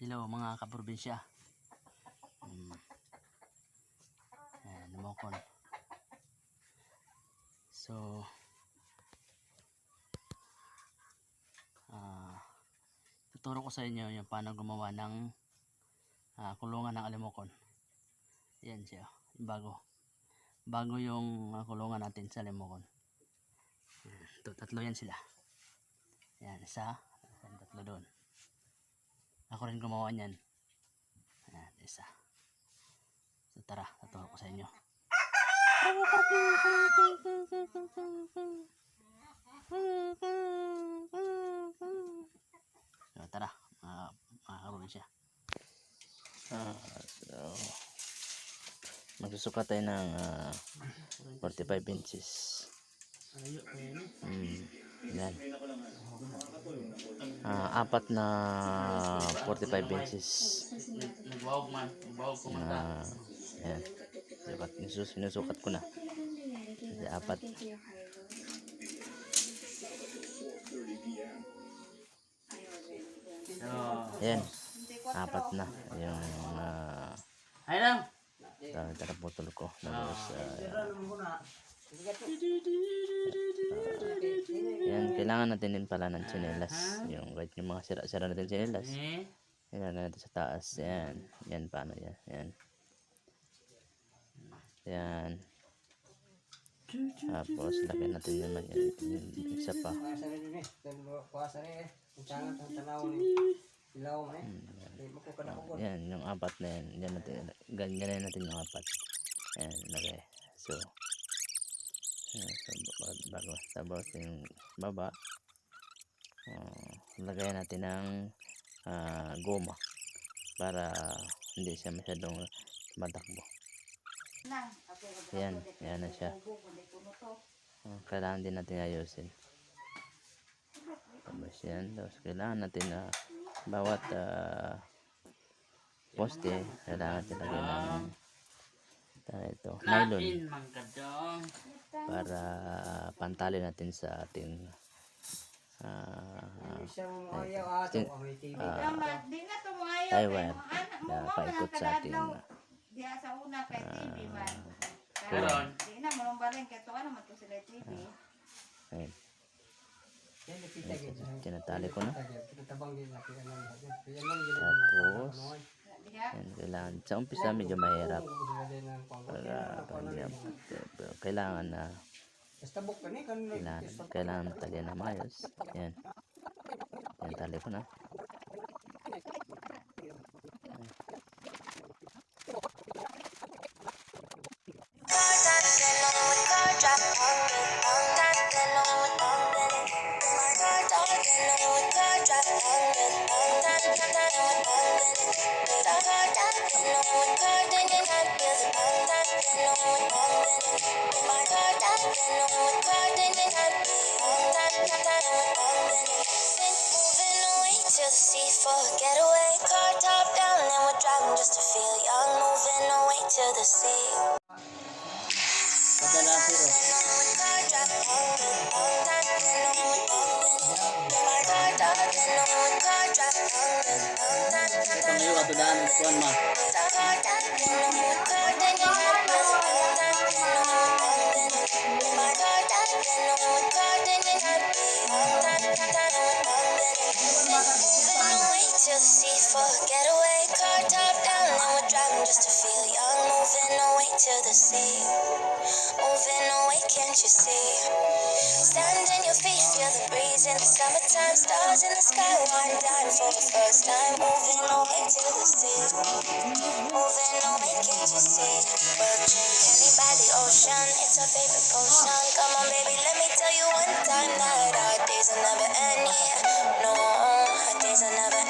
Hello mga kaprobinsya. Hmm. Ayan, lumokon. So, ah, tuturo ko sa inyo yung paano gumawa ng ah, kulungan ng alimokon. Yan siya, yung bago. Bago yung ah, kulungan natin sa alimokon. Ayan, ito, tatlo yan sila. Yan, isa, tatlo doon. Ako rin gumawa niyan. Ayan, isa. So tara, tuturo ko sa inyo. So tara, mga makakaroon siya. Ah, so, magsusukat tayo ng ah, 45 inches. Mm, yan. Ah, apat na 45 inches na yan. Sukat, nisus, sinusukat ko na. Kasi apat. Yan. Apat na. Yung uh, tara, tara putol ko. Tapos, ah, yan. Kailangan natin din pala ng chinelas. Yung kahit yung mga sira-sira natin chinelas. Kailangan natin sa taas. Yan. Yan paano yan. Yan. Yan. Tapos, lagyan natin naman yan. Yung isa pa. Ko. Yan, yung apat na yan. Yan natin, ganyan natin yung apat. Yan, lagay. So, yan, so bago. Tapos yung baba, uh, lagyan natin ng ah, goma para hindi siya masyadong matakbo. Yan, yan na siya. Uh, kailangan din natin ayusin. Tapos yan, tapos kailangan natin na bawat ah, poste, kailangan natin lagyan ng ah, ito, nylon para pantali natin sa ating ah, may TV. ah, Di na paikot sa ating kadadlaw. Diya sa una kay TV man. Karon. Di na mo ba rin kay to ano man to sila TV. ayun, Yan nakita gyud. tinatali ko na. Tabang din natin ano. Yan man gyud. Tapos. Yan, kailangan, sa umpisa medyo mahirap pang. para, pero kailangan na kailangan, kailangan matalian na maayos. Yan. Yan, tali ko na. For a getaway, car top down, and we're driving just to feel young. Moving away to the sea. Ito katudaan ng kuwan ma. The sea, moving away, can't you see? Stand in your feet, feel the breeze in the summertime. Stars in the sky, one dime for the first time. Moving away to the sea. Moving away, can't you see? We'll drink candy by the ocean. It's our favorite potion. Come on, baby, let me tell you one time that our days will never end. Yeah, no, our days will never end.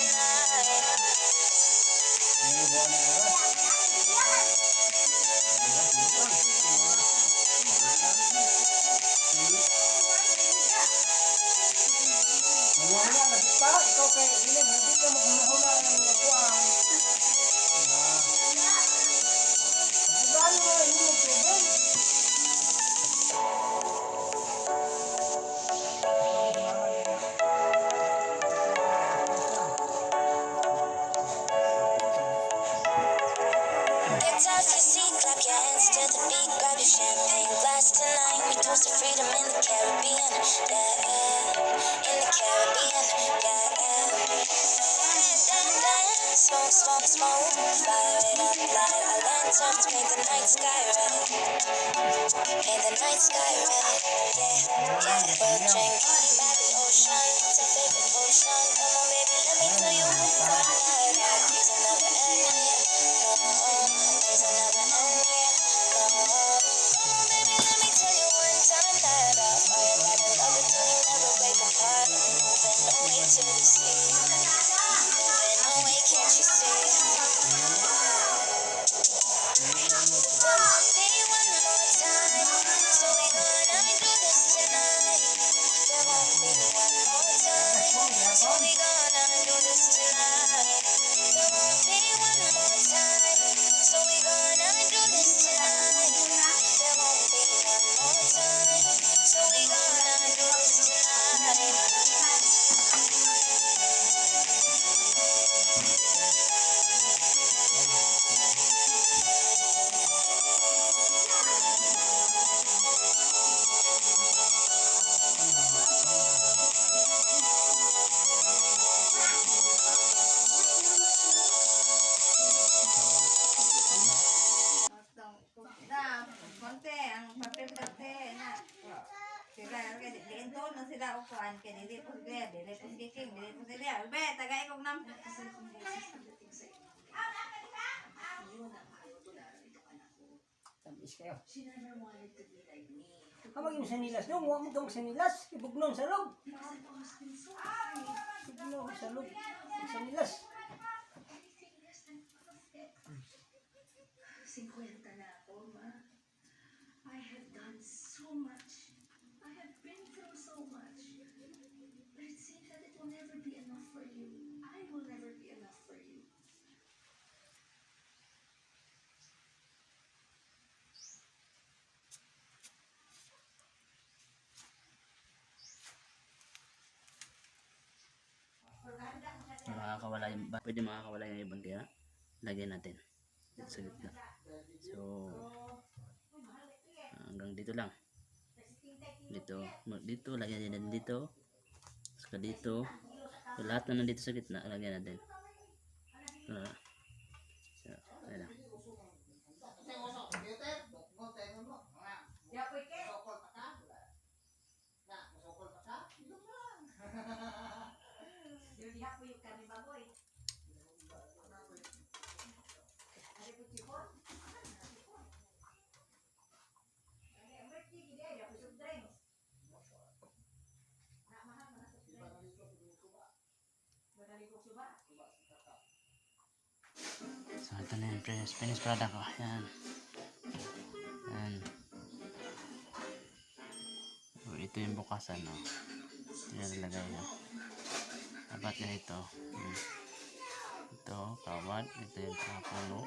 Wala na kita, ikaw kay Ilim, hindi ka to the beat, grab your champagne glass tonight. We toast to freedom in the Caribbean, yeah, in the Caribbean, yeah. Smoke, smoke, smoke, fire it up, light our lanterns, paint the night sky red, paint the night sky red, yeah, yeah. We'll drink That's all we. sila ukuan kay dili po sila, dili po si King, dili po sila. Be, tagay kog nam. Tamis kayo. Kamag yung sanilas doon, huwag mo kang sanilas. Ibugnon sa loob. Ibugnon sa loob. Sanilas. 50. Makakawala yung, pwede makakawala yung ibon kaya lagyan natin. Sa gitna so hanggang dito lang. Dito dito lagyan natin dito. Saka dito. So, lahat na nandito sa gitna lagyan natin. Uh, so, ayan lang. So ito na yung finished, product ko. Yan. Yan. So, ito yung bukasan. No? Ito yung nilagay. No? Dapat ganito. Hmm. Ito, kawad. Ito yung puno.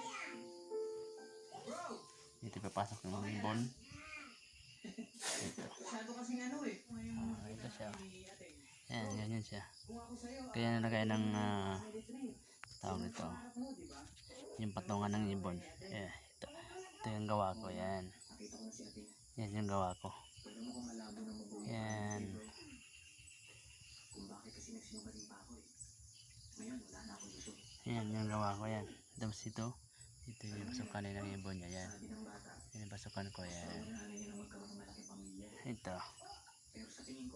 Dito papasok ng ibon. Ito. Ah, ito siya. Yan, ganyan siya. Kaya nalagay ng ah, tawag nito yung patungan ng ibon yeah, ito, ito yung gawa ko yan yan yung gawa ko yan yan yung gawa ko yan tapos ito ito yung pasukan ng ibon niya yan yan yung pasukan ko yan ito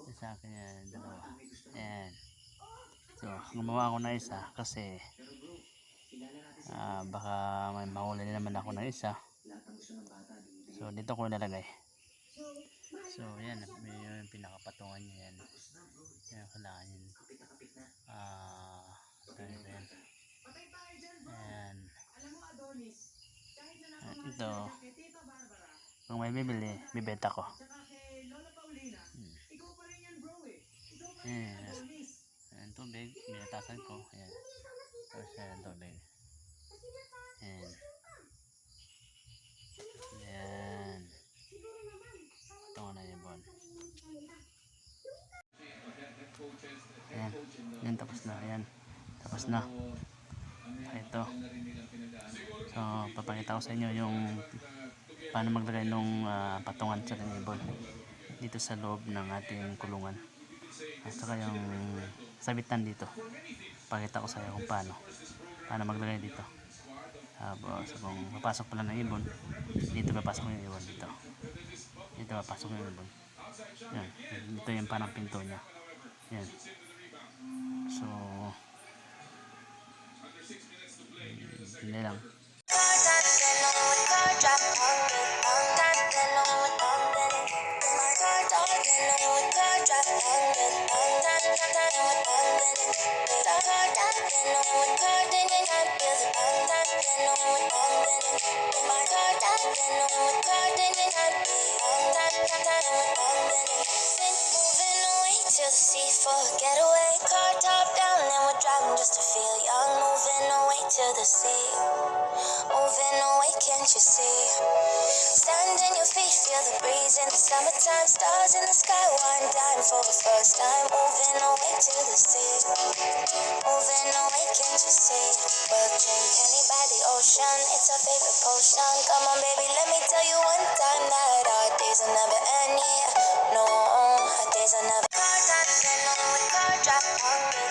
Yung sa akin yan dalawa yan so gumawa ako na isa kasi Ah, baka may mahuli naman ako ng isa. So, dito ko nalagay. So, yan. May yung pinakapatungan niya yan. Yan, kailangan yun. Ah, Ayan. Ayan. Ayan. Ito. Kung may bibili, bibenta ko. Hmm. Ayan. Ayan, tubig. Binatasan ko. Ayan. Tapos ayan, tubig. Ayan. Ayan. Ito ko na yung bon. Ayan. Ayan, tapos na. Ayan. Tapos na. Ito. So, papakita ko sa inyo yung paano maglagay ng patungan sa ibon dito sa loob ng ating kulungan. At saka yung sabitan dito. Pakita ko sa iyo kung paano. Paano maglagay dito. Tapos kung papasok pala ng ibon, dito papasok yung ibon dito. Dito papasok yung ibon. Yan. Ito yung parang pinto niya. Yan. So, hindi lang. To the sea for a getaway. Car top down, and we're driving just to feel young. Moving away to the sea. Moving away, can't you see? Stand in your feet, feel the breeze in the summertime. Stars in the sky, one dime for the first time. Moving away to the sea. Moving away, can't you see? We'll drink honey by the ocean. It's our favorite potion. Come on, baby, let me tell you one time that our days will never end. Yeah, I'm wonder